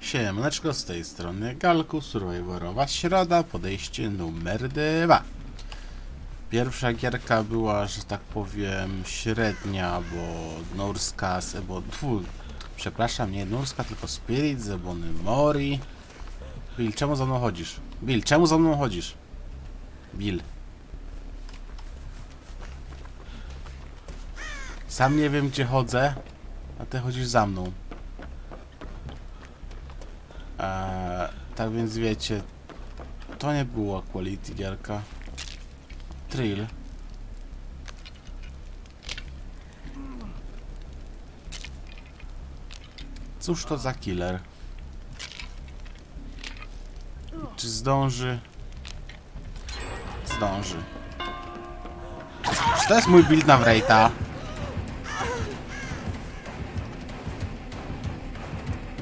Siemaneczko, z tej strony Galku, Survivorowa Środa, podejście numer dwa. Pierwsza gierka była, że tak powiem, średnia, bo Norska z Ebo... Tfu, przepraszam, nie Norska, tylko Spirit z Ebony Mori. Bill, czemu za mną chodzisz? Bill, czemu za mną chodzisz? Bill. Sam nie wiem, gdzie chodzę, a ty chodzisz za mną. Eee, tak więc wiecie, to nie była quality gierka. Trill. Cóż to za killer? Czy zdąży? Zdąży. Czy to jest mój build na Wraita?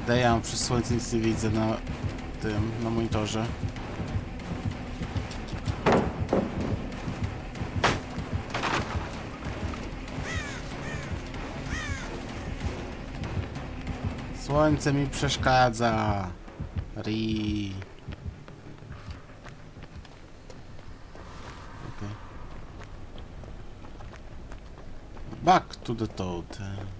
Daję przez słońce nic nie widzę na tym, na monitorze. Słońce mi przeszkadza. Ri. Okay. Back to the totem.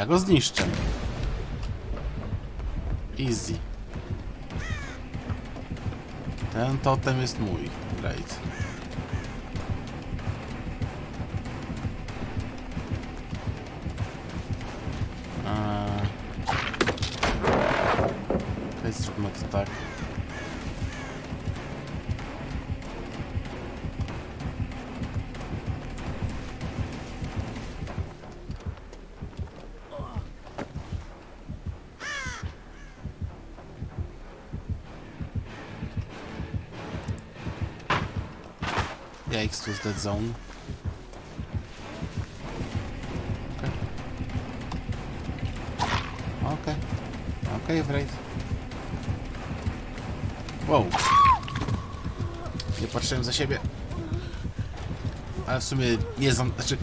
Ja go zniszczę. Easy. Ten totem jest mój. Great. Eee. Zróbmy to tak. Yikes, to dead zone. Okej. Okej. Okej, Wraith. Wow. Nie patrzyłem za siebie. Ale w sumie nie znam, znaczy...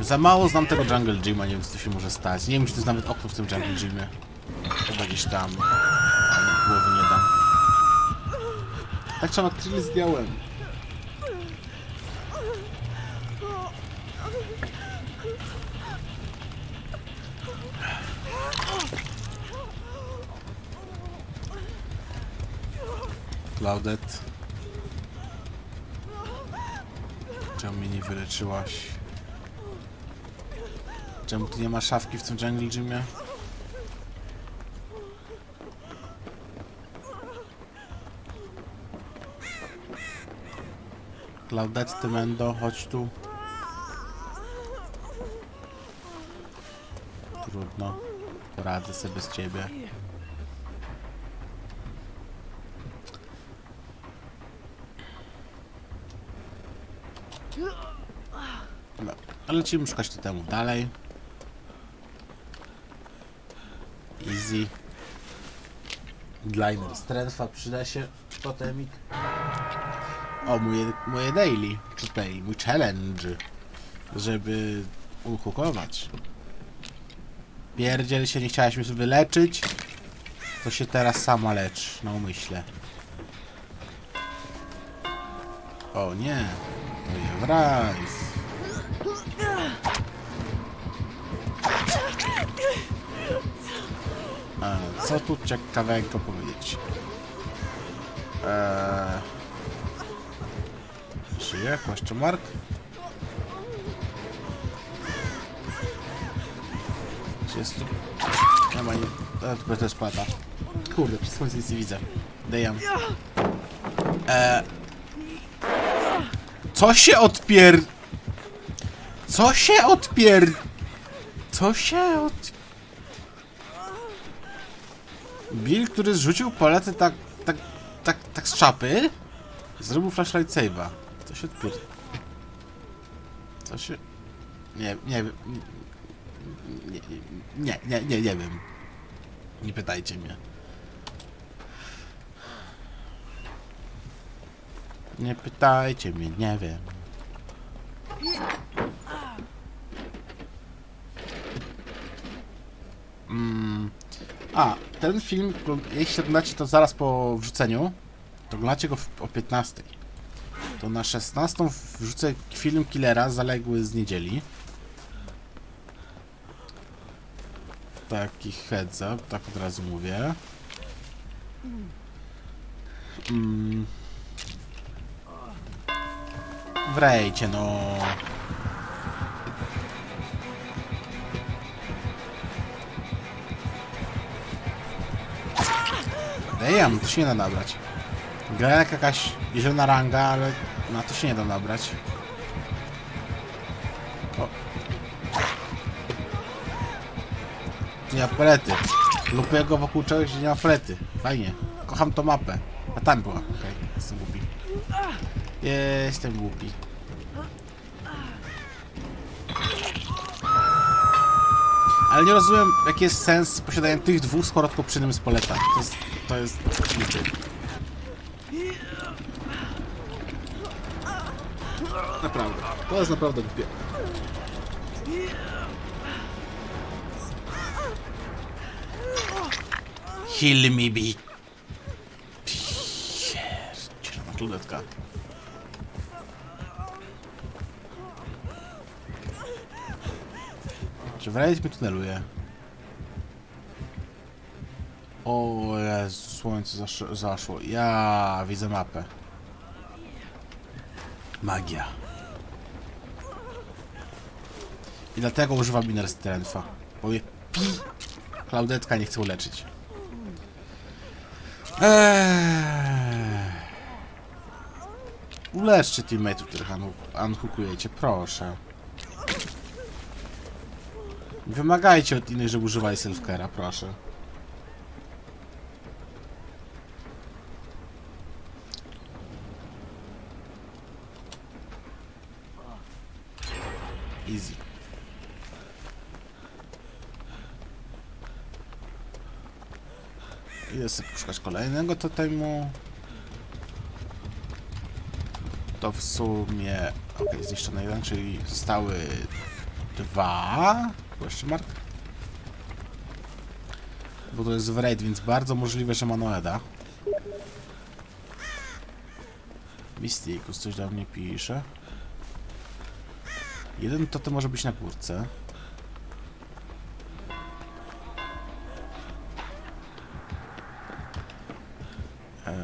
Za mało znam tego Jungle Gyma, nie wiem co tu się może stać. Nie wiem czy to jest nawet okno w tym Jungle Gymie. Chyba gdzieś tam. Ale głowy nie dam. Tak trzeba tyle zdjąłem. Claudette. Czemu mnie nie wyleczyłaś? Czemu tu nie ma szafki w tym Jungle Gymie? Claudette, ty Mendo, chodź tu. Trudno. Poradzę sobie bez ciebie. Ale lecimy szukać temu dalej. Easy. Gliner Strengtha przyda się totemik. O, moje, moje daily. Tutaj, mój challenge. Żeby uhukować. Pierdziel się, nie chciałaś mnie wyleczyć. To się teraz sama lecz, na umyśle. O nie. To jest wrajs. A, co tu ciekawego powiedzieć? Eee... Żyje? Question mark? Jest tu? Nie ma nie... A, to to jest płata. Kurde, przez słońce nic nie widzę. Dejam. Eee... Co się odpier... Co się odpier... Co się od... Bill, który zrzucił palety tak, tak, tak, tak z czapy, zrobił flashlight save'a. Co się odpier... Co się... Nie, nie wiem. Nie, nie, nie, nie, nie wiem. Nie pytajcie mnie. Nie pytajcie mnie, nie wiem. Mm. A, ten film, jeśli oglądacie to zaraz po wrzuceniu, to oglądacie go o 15. To na 16 wrzucę film Killera zaległy z niedzieli. Taki heads up, tak od razu mówię. Mm. Wrejcie no. Damn, to się nie da nabrać. Gra jak jakaś zielona ranga, ale na to się nie da nabrać. Nie ma palety. Lubię go wokół czegoś, nie ma palety. Fajnie. Kocham tą mapę. A tam była. Głupi. Jestem głupi. Ale nie rozumiem, jaki jest sens posiadania tych dwóch, skoro tylko przy nim jest paleta. To jest... To jest... Naprawdę. To jest naprawdę głupie. Heal me, be. Pierdzielona Czy wrejść mi tuneluje? O Jezu, słońce zasz- zaszło. Ja widzę mapę. Magia. I dlatego używam Inner Strength'a. Powie pi. Klaudetka nie chce uleczyć. Eee. Uleczcie teammate'ów, których unhookujecie, proszę. Wymagajcie od innych, żeby używali self-care'a, proszę. Easy. Idę sobie poszukać kolejnego totemu. To w sumie... Ok, zniszczony jeden, czyli zostały dwa. Question mark? Bo to jest w raid, więc bardzo możliwe, że ma Noeda. Mystikus coś do mnie pisze. Jeden to może być na górce. Eee...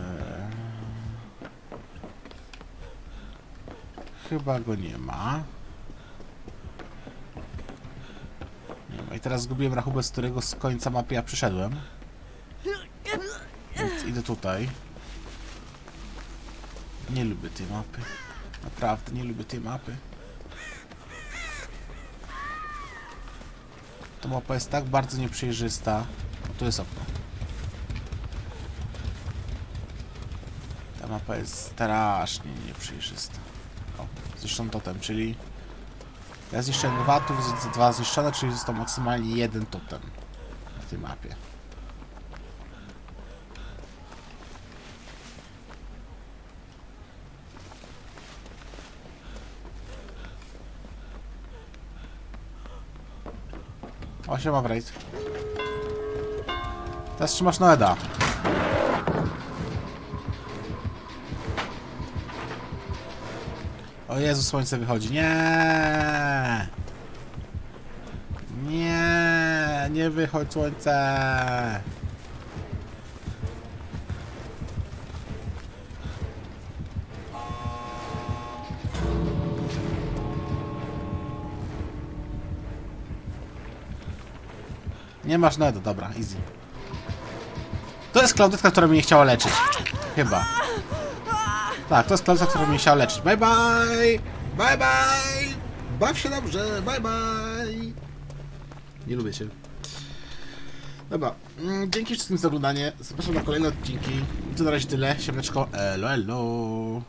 Chyba go nie ma. Nie ma. Teraz zgubiłem rachubę, z którego z końca mapy ja przyszedłem. Więc idę tutaj. Nie lubię tej mapy. Naprawdę nie lubię tej mapy. Ta mapa jest tak bardzo nieprzejrzysta. O, tu jest okno. Ta mapa jest strasznie nieprzejrzysta. O, zniszczony totem, czyli... Ja zniszczyłem dwa, tu dwa zniszczone, czyli został maksymalnie jeden totem na tej mapie. O, siema. Teraz trzymasz Noeda. O Jezu, słońce wychodzi. Nie! Nie, nie wychodź słońce. Nie masz Noeda, dobra, easy. To jest Klaudetka, która mnie nie chciała leczyć. Chyba. Tak, to jest która mnie nie chciała leczyć. Bye bye! Bye bye! Baw się dobrze, bye bye! Nie lubię cię. Dobra, mm, dzięki wszystkim za oglądanie. Zapraszam na kolejne odcinki. I to na razie tyle. Siemeczko, elo elo.